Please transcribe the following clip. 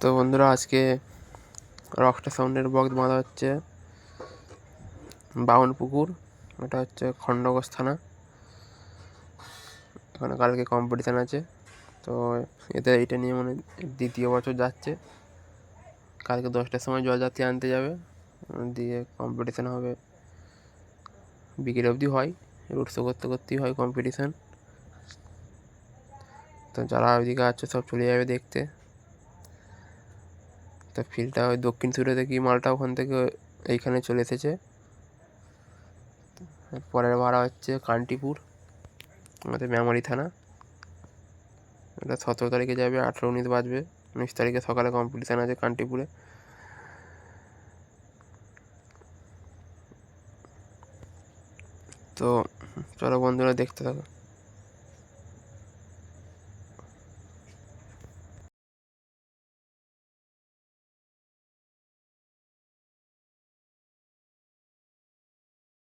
তো বন্ধুরা, আজকে রকস্টার সাউন্ডের বক্স বাঁধা হচ্ছে বাউন পুকুর এটা হচ্ছে খণ্ডঘোষ থানা। এখানে কালকে কম্পিটিশান আছে। তো এতে এটা নিয়ে মানে দ্বিতীয় বছর যাচ্ছে। কালকে দশটার সময় জলযাত্রী আনতে যাবে। দিয়ে কম্পিটিশান হবে। বিকেল অবধি হয়। রুট শো করতে করতেই হয় কম্পিটিশান তো যারা ওইদিকে আছে সব চলে যাবে দেখতে। তো ফিল্ডটা ওই দক্ষিণ সুরে দেখি মালটা ওখান থেকে এইখানে চলে এসেছে। পরের ভাড়া হচ্ছে কান্টিপুর আমাদের মেমারি থানা। এটা সতেরো তারিখে যাবে, আঠেরো উনিশ বাজবে। উনিশ তারিখে সকালে কম্পিটিশান আছে কান্টিপুরে তো চলো বন্ধুরা দেখতে থাকো।